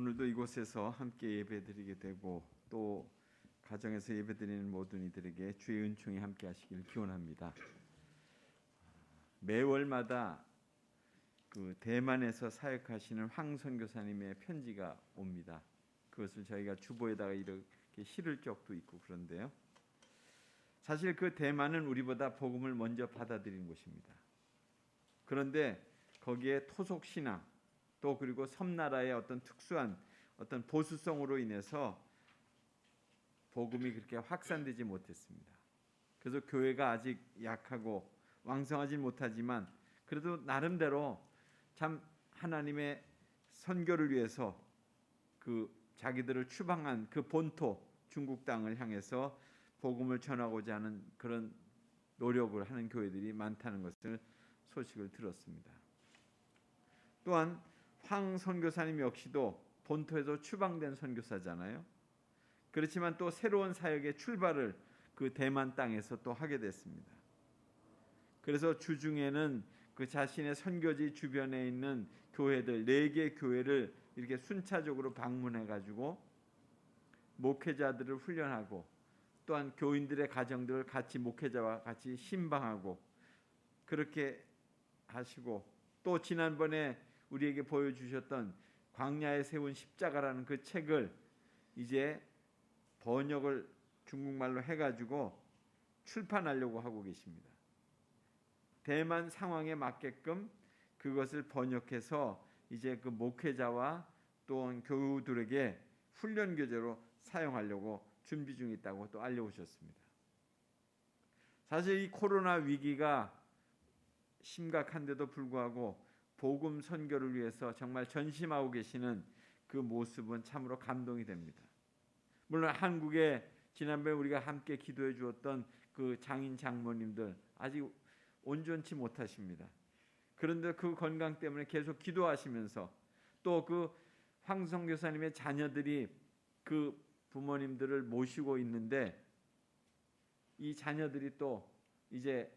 오늘도 이곳에서 함께 예배드리게 되고 또 가정에서 예배드리는 모든 이들에게 주의 은총이 함께 하시기를 기원합니다. 매월마다 그 대만에서 사역하시는 황 선교사님의 편지가 옵니다. 그것을 저희가 주보에다가 이렇게 실을 적도 있고 그런데요. 사실 그 대만은 우리보다 복음을 먼저 받아들인 곳입니다. 그런데 거기에 토속 신앙 또 그리고 섬나라의 어떤 특수한 어떤 보수성으로 인해서 복음이 그렇게 확산되지 못했습니다. 그래서 교회가 아직 약하고 왕성하지 못하지만 그래도 나름대로 참 하나님의 선교를 위해서 그 자기들을 추방한 그 본토 중국 땅을 향해서 복음을 전하고자 하는 그런 노력을 하는 교회들이 많다는 것을 소식을 들었습니다. 또한 황 선교사님 역시도 본토에서 추방된 선교사잖아요. 그렇지만 또 새로운 사역의 출발을 그 대만 땅에서 또 하게 됐습니다. 그래서 주중에는 그 자신의 선교지 주변에 있는 교회들 네 개 교회를 이렇게 순차적으로 방문해 가지고 목회자들을 훈련하고 또한 교인들의 가정들을 같이 목회자와 같이 신방하고 그렇게 하시고 또 지난번에 우리에게 보여주셨던 광야에 세운 십자가라는 그 책을 이제 번역을 중국말로 해가지고 출판하려고 하고 계십니다. 대만 상황에 맞게끔 그것을 번역해서 이제 그 목회자와 또한 교우들에게 훈련 교재로 사용하려고 준비 중에 있다고 또 알려오셨습니다. 사실 이 코로나 위기가 심각한데도 불구하고 복음 선교를 위해서 정말 전심하고 계시는 그 모습은 참으로 감동이 됩니다. 물론 한국에 지난번에 우리가 함께 기도해 주었던 그 장인 장모님들 아직 온전치 못하십니다. 그런데 그 건강 때문에 계속 기도하시면서 또 그 황성 교사님의 자녀들이 그 부모님들을 모시고 있는데 이 자녀들이 또 이제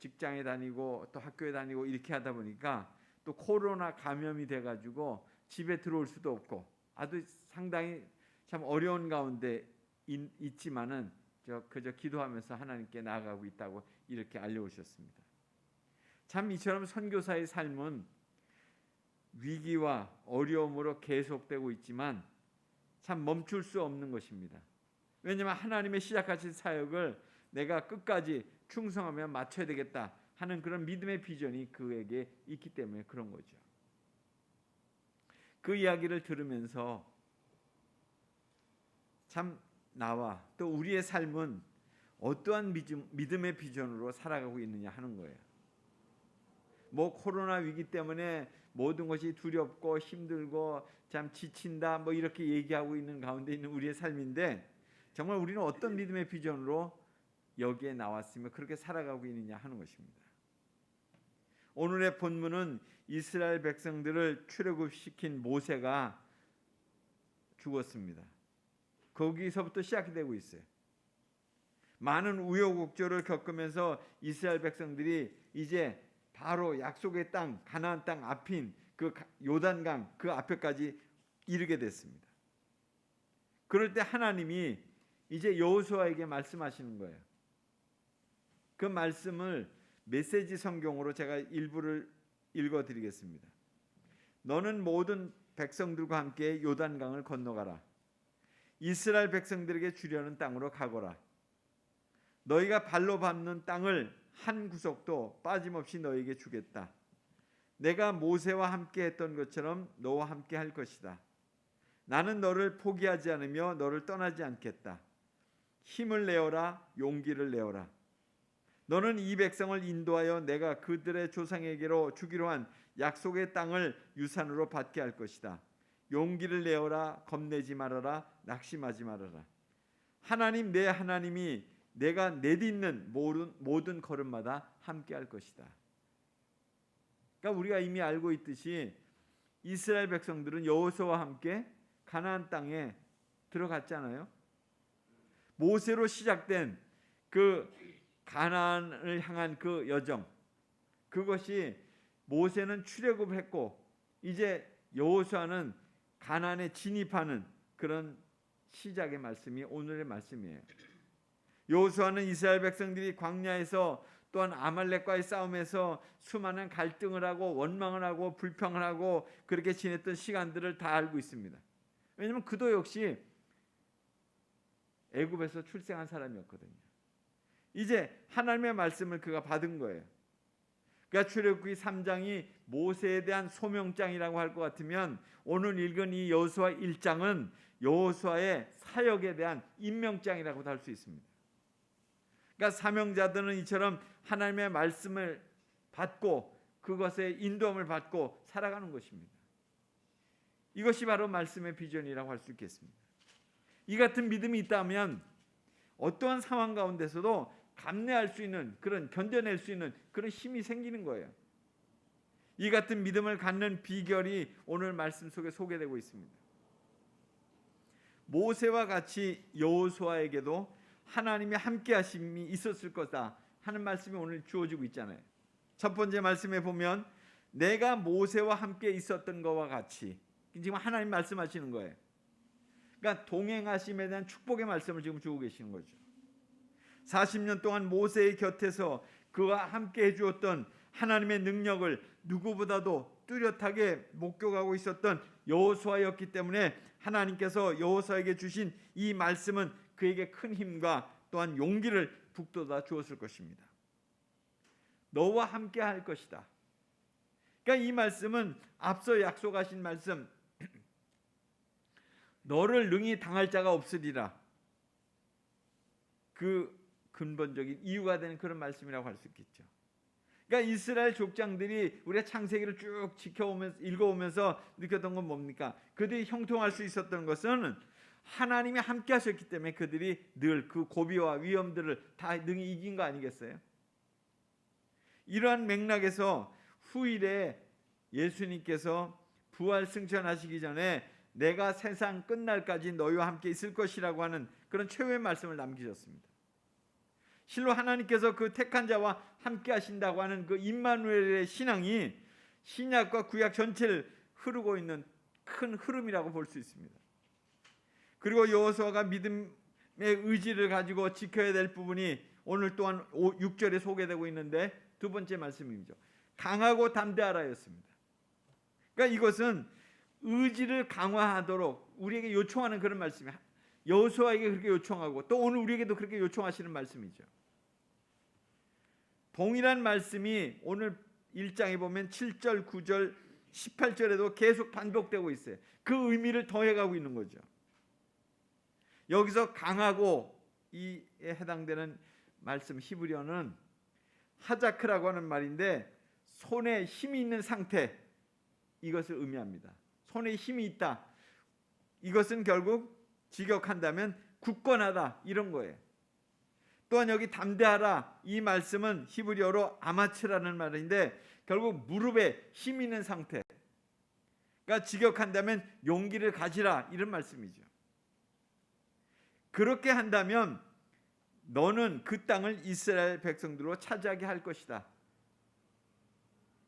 직장에 다니고 또 학교에 다니고 이렇게 하다 보니까 또 코로나 감염이 돼 가지고 집에 들어올 수도 없고 아주 상당히 참 어려운 가운데 있, 지만은 저 그저 기도하면서 하나님께 나아가고 있다고 이렇게 알려오셨습니다. 참 이처럼 선교사의 삶은 위기와 어려움으로 계속되고 있지만 참 멈출 수 없는 것입니다. 왜냐하면 하나님의 시작하신 사역을 내가 끝까지 충성하며 마쳐야 되겠다 하는 그런 믿음의 비전이 그에게 있기 때문에 그런 거죠. 그 이야기를 들으면서 참 나와 또 우리의 삶은 어떠한 믿음 의 비전으로 살아가고 있느냐 하는 거예요. 뭐 코로나 위기 때문에 모든 것이 두렵고 힘들고 참 지친다 뭐 이렇게 얘기하고 있는 가운데 있는 우리의 삶인데 정말 우리는 어떤 믿음의 비전으로 여기에 나왔으며 그렇게 살아가고 있느냐 하는 것입니다. 오늘의 본문은 이스라엘 백성들을 출애굽시킨 모세가 죽었습니다. 거기서부터 시작이 되고 있어요. 많은 우여곡절을 겪으면서 이스라엘 백성들이 이제 바로 약속의 땅 가나안 땅 앞인 그 요단강 그 앞에까지 이르게 됐습니다. 그럴 때 하나님이 이제 여호수아에게 말씀하시는 거예요. 그 말씀을 메시지 성경으로 제가 일부를 읽어 드리겠습니다. 너는 모든 백성들과 함께 요단강을 건너가라. 이스라엘 백성들에게 주려는 땅으로 가거라. 너희가 발로 밟는 땅을 한 구석도 빠짐없이 너에게 주겠다. 내가 모세와 함께 했던 것처럼 너와 함께 할 것이다. 나는 너를 포기하지 않으며 너를 떠나지 않겠다. 힘을 내어라, 용기를 내어라. 너는 이 백성을 인도하여 내가 그들의 조상에게로 주기로 한 약속의 땅을 유산으로 받게 할 것이다. 용기를 내어라, 겁내지 말아라, 낙심하지 말아라. 하나님 내 하나님이 내가 내딛는 모든, 모든 걸음마다 함께 할 것이다. 그러니까 우리가 이미 알고 있듯이 이스라엘 백성들은 여호수아와 함께 가나안 땅에 들어갔잖아요. 모세로 시작된 그 가나안을 향한 그 여정 그것이 모세는 출애굽했고 이제 여호수아는 가난에 진입하는 그런 시작의 말씀이 오늘의 말씀이에요. 여호수아는 이스라엘 백성들이 광야에서 또한 아말렉과의 싸움에서 수많은 갈등을 하고 원망을 하고 불평을 하고 그렇게 지냈던 시간들을 다 알고 있습니다. 왜냐하면 그도 역시 애굽에서 출생한 사람이었거든요. 이제 하나님의 말씀을 그가 받은 거예요. 그러니까 출애굽기 3장이 모세에 대한 소명장이라고 할 것 같으면 오늘 읽은 이 여호수아 1장은 여호수아의 사역에 대한 임명장이라고도 할 수 있습니다. 그러니까 사명자들은 이처럼 하나님의 말씀을 받고 그것에 인도함을 받고 살아가는 것입니다. 이것이 바로 말씀의 비전이라고 할 수 있겠습니다. 이 같은 믿음이 있다면 어떠한 상황 가운데서도 감내할 수 있는 그런 견뎌낼 수 있는 그런 힘이 생기는 거예요. 이 같은 믿음을 갖는 비결이 오늘 말씀 속에 소개되고 있습니다. 모세와 같이 여호수아에게도 하나님의 함께 하심이 있었을 거다 하는 말씀이 오늘 주어지고 있잖아요. 첫 번째 말씀에 보면 내가 모세와 함께 있었던 것과 같이 지금 하나님 말씀하시는 거예요. 그러니까 동행하심에 대한 축복의 말씀을 지금 주고 계시는 거죠. 40년 동안 모세의 곁에서 그와 함께 해주었던 하나님의 능력을 누구보다도 뚜렷하게 목격하고 있었던 여호수아였기 때문에 하나님께서 여호수아에게 주신 이 말씀은 그에게 큰 힘과 또한 용기를 북돋아 주었을 것입니다. 너와 함께 할 것이다. 그러니까 이 말씀은 앞서 약속하신 말씀 너를 능히 당할 자가 없으리라. 그 근본적인 이유가 되는 그런 말씀이라고 할 수 있겠죠. 그러니까 이스라엘 족장들이 우리가 창세기를 쭉 지켜오면서 읽어오면서 느꼈던 건 뭡니까? 그들이 형통할 수 있었던 것은 하나님이 함께 하셨기 때문에 그들이 늘 그 고비와 위험들을 다 능히 이긴 거 아니겠어요? 이러한 맥락에서 후일에 예수님께서 부활 승천하시기 전에 내가 세상 끝날까지 너희와 함께 있을 것이라고 하는 그런 최후의 말씀을 남기셨습니다. 실로 하나님께서 그 택한 자와 함께 하신다고 하는 그 임마누엘의 신앙이 신약과 구약 전체를 흐르고 있는 큰 흐름이라고 볼 수 있습니다. 그리고 여호수아가 믿음의 의지를 가지고 지켜야 될 부분이 오늘 또한 6절에 소개되고 있는데 두 번째 말씀이죠. 강하고 담대하라였습니다. 그러니까 이것은 의지를 강화하도록 우리에게 요청하는 그런 말씀이에요. 여호수아에게 그렇게 요청하고 또 오늘 우리에게도 그렇게 요청하시는 말씀이죠. 동일한 말씀이 오늘 1장에 보면 7절, 9절, 18절에도 계속 반복되고 있어요. 그 의미를 더해가고 있는 거죠. 여기서 강하고 이에 해당되는 말씀 히브리어는 하자크라고 하는 말인데 손에 힘이 있는 상태 이것을 의미합니다. 손에 힘이 있다. 이것은 결국 직역한다면 굳건하다 이런 거예요. 또한 여기 담대하라 이 말씀은 히브리어로 아마츠라는 말인데 결국 무릎에 힘 있는 상태. 그러니까 직역한다면 용기를 가지라 이런 말씀이죠. 그렇게 한다면 너는 그 땅을 이스라엘 백성들로 차지하게 할 것이다.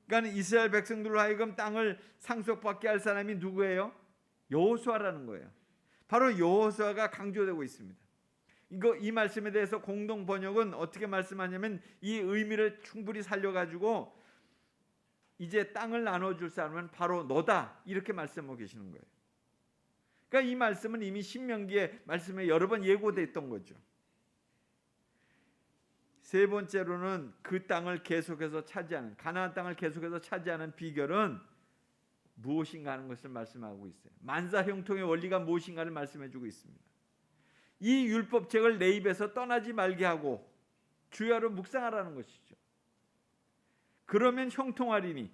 그러니까 이스라엘 백성들로 하여금 땅을 상속받게 할 사람이 누구예요? 여호수아라는 거예요. 바로 여호수아가 강조되고 있습니다. 이거 이 말씀에 대해서 공동 번역은 어떻게 말씀하냐면 이 의미를 충분히 살려 가지고 이제 땅을 나눠 줄 사람은 바로 너다. 이렇게 말씀하고 계시는 거예요. 그러니까 이 말씀은 이미 신명기에 말씀에 여러 번 예고됐던 거죠. 세 번째로는 그 땅을 계속해서 차지하는 가나안 땅을 계속해서 차지하는 비결은 무엇인가 하는 것을 말씀하고 있어요. 만사 형통의 원리가 무엇인가를 말씀해 주고 있습니다. 이 율법책을 내 입에서 떠나지 말게 하고 주야로 묵상하라는 것이죠. 그러면 형통하리니.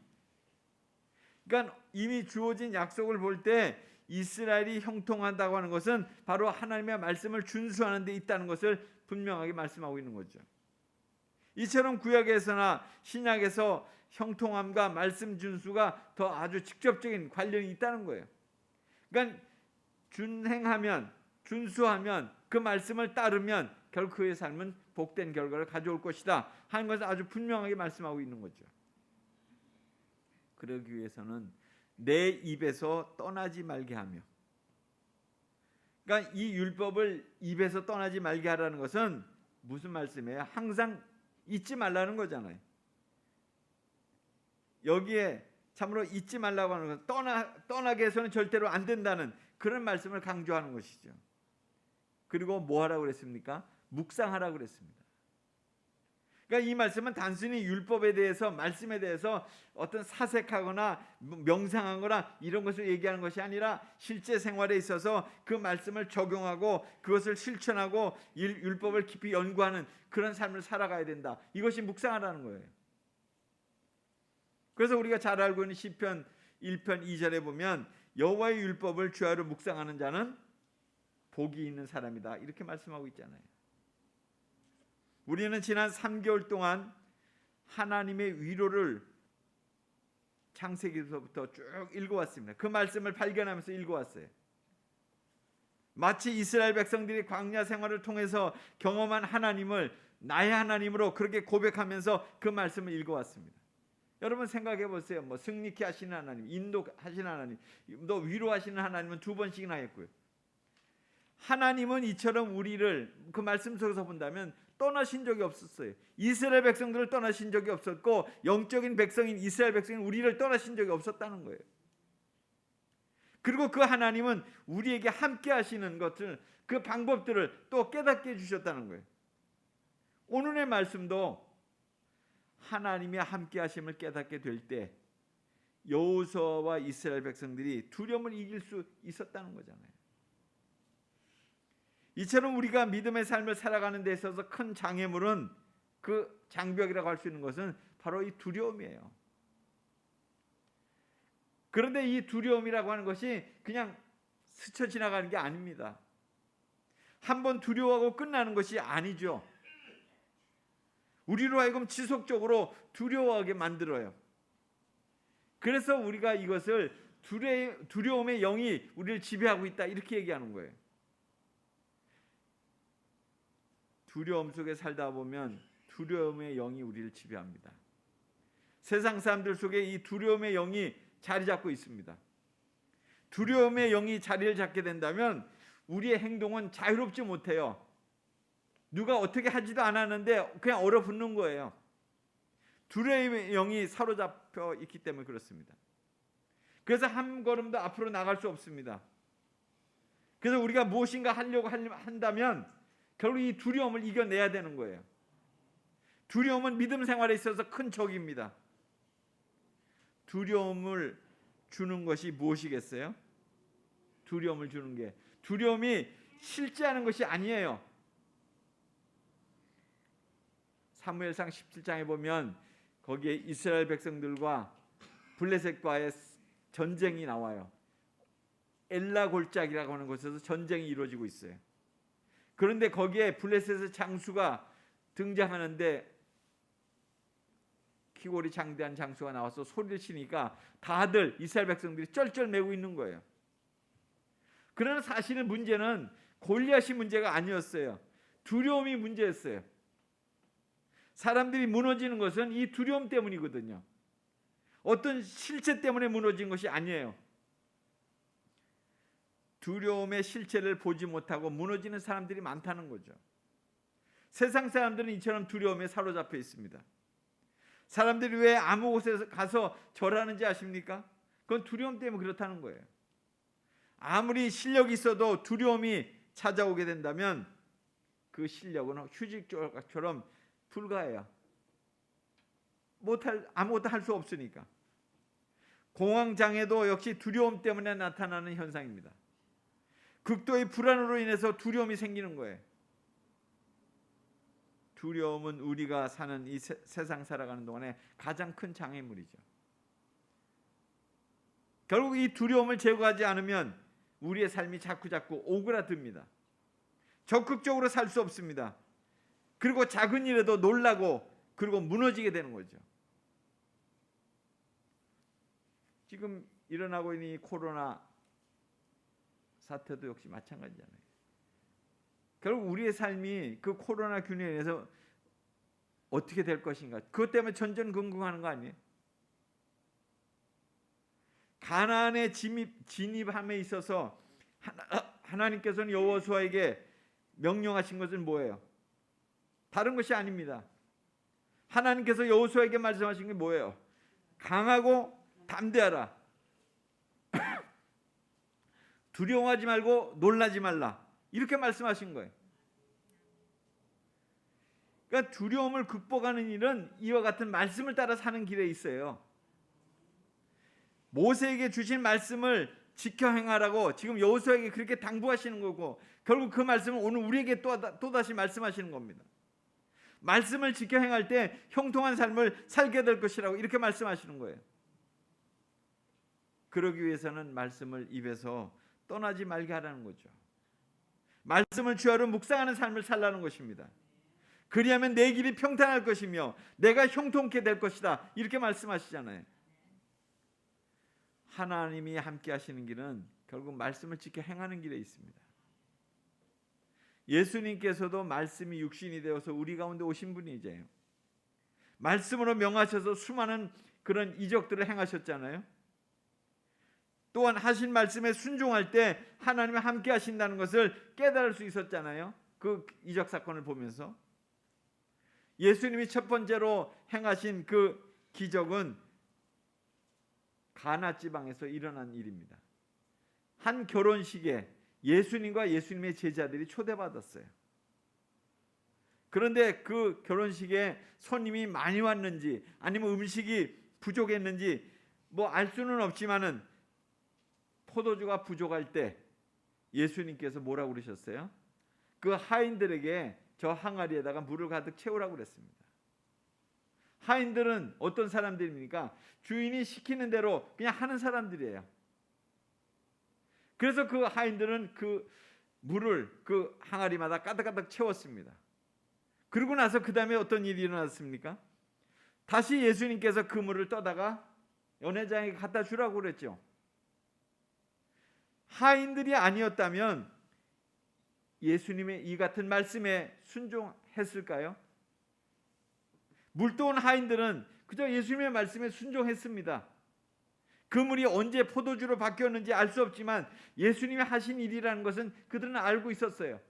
그러니까 이미 주어진 약속을 볼 때 이스라엘이 형통한다고 하는 것은 바로 하나님의 말씀을 준수하는 데 있다는 것을 분명하게 말씀하고 있는 거죠. 이처럼 구약에서나 신약에서 형통함과 말씀 준수가 더 아주 직접적인 관련이 있다는 거예요. 그러니까 준행하면 준수하면 그 말씀을 따르면 결국 그의 삶은 복된 결과를 가져올 것이다 하는 것을 아주 분명하게 말씀하고 있는 거죠. 그러기 위해서는 내 입에서 떠나지 말게 하며. 그러니까 이 율법을 입에서 떠나지 말게 하라는 것은 무슨 말씀이에요? 항상 잊지 말라는 거잖아요. 여기에 참으로 잊지 말라고 하는 것은 떠나 떠나게 해서는 절대로 안 된다는 그런 말씀을 강조하는 것이죠. 그리고 뭐 하라고 그랬습니까? 묵상하라고 그랬습니다. 그러니까 이 말씀은 단순히 율법에 대해서 말씀에 대해서 어떤 사색하거나 명상하거나 이런 것을 얘기하는 것이 아니라 실제 생활에 있어서 그 말씀을 적용하고 그것을 실천하고 일- 율법을 깊이 연구하는 그런 삶을 살아가야 된다. 이것이 묵상하라는 거예요. 그래서 우리가 잘 알고 있는 시편 1편 2절에 보면 여호와의 율법을 주야로 묵상하는 자는 복이 있는 사람이다. 이렇게 말씀하고 있잖아요. 우리는 지난 3개월 동안 하나님의 위로를 창세기서부터 쭉 읽어왔습니다. 그 말씀을 발견하면서 읽어왔어요. 마치 이스라엘 백성들이 광야 생활을 통해서 경험한 하나님을 나의 하나님으로 그렇게 고백하면서 그 말씀을 읽어왔습니다. 여러분 생각해 보세요. 뭐 승리케 하시는 하나님, 인도하시는 하나님, 또 위로하시는 하나님은 두 번씩이나 했고요. 하나님은 이처럼 우리를 그 말씀 속에서 본다면 떠나신 적이 없었어요. 이스라엘 백성들을 떠나신 적이 없었고 영적인 백성인 이스라엘 백성인 우리를 떠나신 적이 없었다는 거예요. 그리고 그 하나님은 우리에게 함께 하시는 것을 그 방법들을 또 깨닫게 해 주셨다는 거예요. 오늘의 말씀도 하나님의 함께 하심을 깨닫게 될 때 여호수아와 이스라엘 백성들이 두려움을 이길 수 있었다는 거잖아요. 이처럼 우리가 믿음의 삶을 살아가는 데 있어서 큰 장애물은 그 장벽이라고 할 수 있는 것은 바로 이 두려움이에요. 그런데 이 두려움이라고 하는 것이 그냥 스쳐 지나가는 게 아닙니다. 한번 두려워하고 끝나는 것이 아니죠. 우리로 하여금 지속적으로 두려워하게 만들어요. 그래서 우리가 이것을 두려 움의 영이 우리를 지배하고 있다 이렇게 얘기하는 거예요. 두려움 속에 살다 보면 두려움의 영이 우리를 지배합니다. 세상 사람들 속에 이 두려움의 영이 자리 잡고 있습니다. 두려움의 영이 자리를 잡게 된다면 우리의 행동은 자유롭지 못해요. 누가 어떻게 하지도 않았는데 그냥 얼어붙는 거예요. 두려움의 영이 사로잡혀 있기 때문에 그렇습니다. 그래서 한 걸음도 앞으로 나갈 수 없습니다. 그래서 우리가 무엇인가 하려고 한다면 결국 이 두려움을 이겨내야 되는 거예요. 두려움은 믿음 생활에 있어서 큰 적입니다. 두려움을 주는 것이 무엇이겠어요? 두려움을 주는 게 두려움이 실제하는 것이 아니에요. 사무엘상 17장에 보면 거기에 이스라엘 백성들과 블레셋과의 전쟁이 나와요. 엘라 골짜기라고 하는 곳에서 전쟁이 이루어지고 있어요. 그런데 거기에 블레셋의 장수가 등장하는데 키골이 장대한 장수가 나와서 소리를 치니까 다들 이스라엘 백성들이 쩔쩔매고 있는 거예요. 그러나 사실은 문제는 골리앗이 문제가 아니었어요. 두려움이 문제였어요. 사람들이 무너지는 것은 이 두려움 때문이거든요. 어떤 실체 때문에 무너진 것이 아니에요. 두려움의 실체를 보지 못하고 무너지는 사람들이 많다는 거죠. 세상 사람들은 이처럼 두려움에 사로잡혀 있습니다. 사람들이 왜 아무 곳에 가서 절하는지 아십니까? 그건 두려움 때문에 그렇다는 거예요. 아무리 실력이 있어도 두려움이 찾아오게 된다면 그 실력은 휴직조각처럼 불가해요. 못할 아무것도 할 수 없으니까. 공황 장애도 역시 두려움 때문에 나타나는 현상입니다. 극도의 불안으로 인해서 두려움이 생기는 거예요. 두려움은 우리가 사는 이 세, 세상 살아가는 동안에 가장 큰 장애물이죠. 결국 이 두려움을 제거하지 않으면 우리의 삶이 자꾸 자꾸 오그라듭니다. 적극적으로 살 수 없습니다. 그리고 작은 일에도 놀라고 그리고 무너지게 되는 거죠. 지금 일어나고 있는 이 코로나 사태도 역시 마찬가지잖아요. 결국 우리의 삶이 그 코로나 균에 의해서 어떻게 될 것인가? 그것 때문에 전전긍긍하는 거 아니에요? 가나안에 진입, 진입함에 있어서 하나, 하나님께서는 여호수아에게 명령하신 것은 뭐예요? 다른 것이 아닙니다. 하나님께서 여호수아에게 말씀하신 게 뭐예요? 강하고 담대하라. 두려워하지 말고 놀라지 말라. 이렇게 말씀하신 거예요. 그러니까 두려움을 극복하는 일은 이와 같은 말씀을 따라 사는 길에 있어요. 모세에게 주신 말씀을 지켜 행하라고 지금 여호수아에게 그렇게 당부하시는 거고 결국 그 말씀은 오늘 우리에게 또, 또 다시 말씀하시는 겁니다. 말씀을 지켜 행할 때 형통한 삶을 살게 될 것이라고 이렇게 말씀하시는 거예요. 그러기 위해서는 말씀을 입에서 떠나지 말게 하라는 거죠. 말씀을 주하로 묵상하는 삶을 살라는 것입니다. 그리하면 내 길이 평탄할 것이며 내가 형통케 될 것이다. 이렇게 말씀하시잖아요. 하나님이 함께 하시는 길은 결국 말씀을 지켜 행하는 길에 있습니다. 예수님께서도 말씀이 육신이 되어서 우리 가운데 오신 분이제요. 말씀으로 명하셔서 수많은 그런 이적들을 행하셨잖아요. 또한 하신 말씀에 순종할 때 하나님이 함께 하신다는 것을 깨달을 수 있었잖아요. 그 이적 사건을 보면서 예수님이 첫 번째로 행하신 그 기적은 가나 지방에서 일어난 일입니다. 한 결혼식에 예수님과 예수님의 제자들이 초대받았어요. 그런데 그 결혼식에 손님이 많이 왔는지 아니면 음식이 부족했는지 뭐 알 수는 없지만은 포도주가 부족할 때 예수님께서 뭐라고 그러셨어요? 그 하인들에게 저 항아리에다가 물을 가득 채우라고 그랬습니다. 하인들은 어떤 사람들입니까? 주인이 시키는 대로 그냥 하는 사람들이에요. 그래서 그 하인들은 그 물을 그 항아리마다 가득가득 채웠습니다. 그러고 나서 그 다음에 어떤 일이 일어났습니까? 다시 예수님께서 그 물을 떠다가 연회장에 갖다 주라고 그랬죠. 하인들이 아니었다면 예수님의 이 같은 말씀에 순종했을까요? 물도온 하인들은 그저 예수님의 말씀에 순종했습니다. 그 물이 언제 포도주로 바뀌었는지 알 수 없지만 예수님이 하신 일이라는 것은 그들은 알고 있었어요.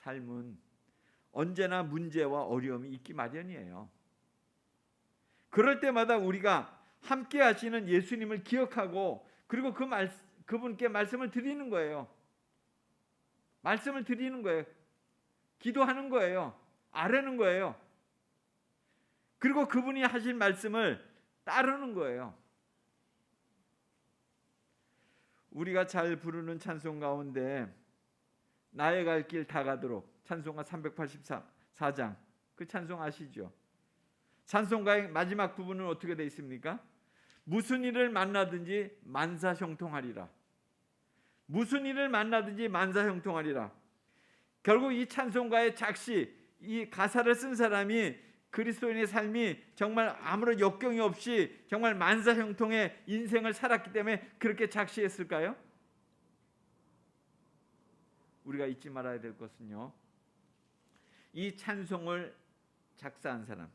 삶은 언제나 문제와 어려움이 있기 마련이에요. 그럴 때마다 우리가 함께 하시는 예수님을 기억하고 그리고 그 말, 그분께 말씀을 드리는 거예요. 말씀을 드리는 거예요. 기도하는 거예요. 아뢰는 거예요. 그리고 그분이 하신 말씀을 따르는 거예요. 우리가 잘 부르는 찬송 가운데 나의 갈 길 다 가도록 찬송가 384장 그 찬송 아시죠? 찬송가의 마지막 부분은 어떻게 되어 있습니까? 무슨 일을 만나든지 만사 형통하리라. 무슨 일을 만나든지 만사 형통하리라. 결국 이 찬송가의 작시, 이 가사를 쓴 사람이 그리스도인의 삶이 정말 아무런 역경이 없이 정말 만사 형통의 인생을 살았기 때문에 그렇게 작시했을까요? 우리가 잊지 말아야 될 것은요. 이 찬송을 작사한 사람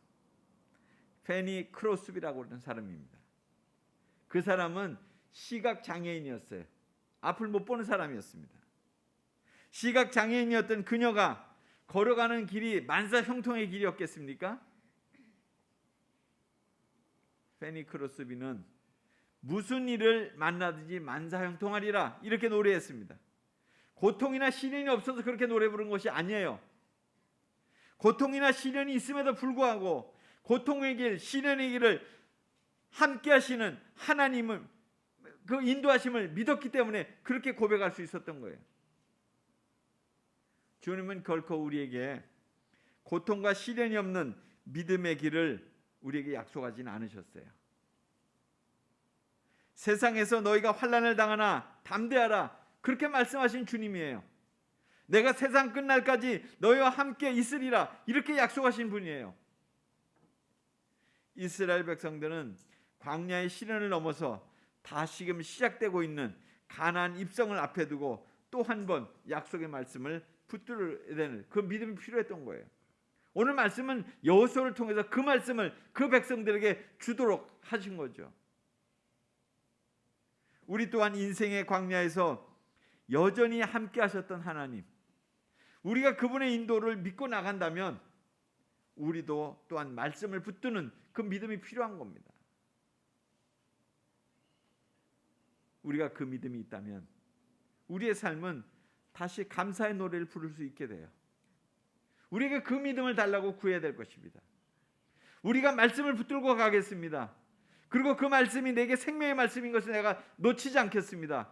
페니 크로스비라고 하는 사람입니다. 그 사람은 시각 장애인이었어요. 앞을 못 보는 사람이었습니다. 시각 장애인이었던 그녀가 걸어가는 길이 만사 형통의 길이었겠습니까? 페니 크로스비는 무슨 일을 만나든지 만사 형통하리라 이렇게 노래했습니다. 고통이나 시련이 없어서 그렇게 노래 부른 것이 아니에요. 고통이나 시련이 있음에도 불구하고 고통의 길, 시련의 길을 함께 하시는 하나님을 그 인도하심을 믿었기 때문에 그렇게 고백할 수 있었던 거예요. 주님은 결코 우리에게 고통과 시련이 없는 믿음의 길을 우리에게 약속하지는 않으셨어요. 세상에서 너희가 환난을 당하나 담대하라 그렇게 말씀하신 주님이에요. 내가 세상 끝날까지 너희와 함께 있으리라 이렇게 약속하신 분이에요. 이스라엘 백성들은 광야의 시련을 넘어서 다시금 시작되고 있는 가나안 입성을 앞에 두고 또 한 번 약속의 말씀을 붙들어야 되는 그 믿음이 필요했던 거예요. 오늘 말씀은 여호수아를 통해서 그 말씀을 그 백성들에게 주도록 하신 거죠. 우리 또한 인생의 광야에서 여전히 함께 하셨던 하나님. 우리가 그분의 인도를 믿고 나간다면 우리도 또한 말씀을 붙드는 그 믿음이 필요한 겁니다. 우리가 그 믿음이 있다면 우리의 삶은 다시 감사의 노래를 부를 수 있게 돼요. 우리에게 그 믿음을 달라고 구해야 될 것입니다. 우리가 말씀을 붙들고 가겠습니다. 그리고 그 말씀이 내게 생명의 말씀인 것을 내가 놓치지 않겠습니다.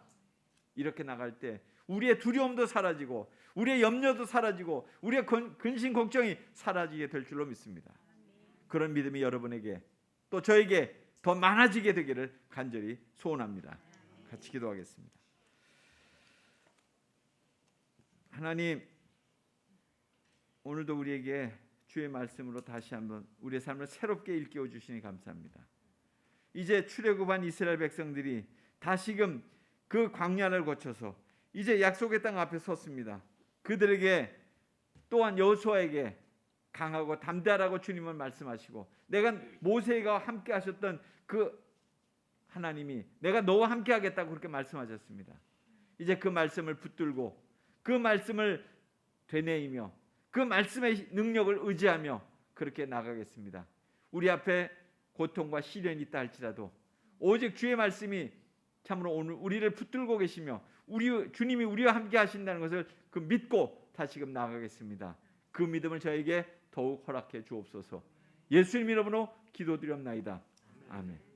이렇게 나갈 때 우리의 두려움도 사라지고 우리의 염려도 사라지고 우리의 건- 근심 걱정이 사라지게 될 줄로 믿습니다. 그런 믿음이 여러분에게 또 저에게 더 많아지게 되기를 간절히 소원합니다. 같이 기도하겠습니다. 하나님 오늘도 우리에게 주의 말씀으로 다시 한번 우리의 삶을 새롭게 일깨워 주시니 감사합니다. 이제 출애굽한 이스라엘 백성들이 다시금 그 광야를 거쳐서 이제 약속의 땅 앞에 섰습니다. 그들에게 또한 여호수아에게 강하고 담대하라고 주님은 말씀하시고 내가 모세가 함께 하셨던 그 하나님이 내가 너와 함께 하겠다고 그렇게 말씀하셨습니다. 이제 그 말씀을 붙들고 그 말씀을 되뇌이며 그 말씀의 능력을 의지하며 그렇게 나가겠습니다. 우리 앞에 고통과 시련이 있다 할지라도 오직 주의 말씀이 참으로 오늘 우리를 붙들고 계시며 우리 주님이 우리와 함께 하신다는 것을 그 믿고 다시금 나가겠습니다. 그 믿음을 저에게 더욱 허락해 주옵소서. 예수님 이름으로 기도드렸나이다. 아멘.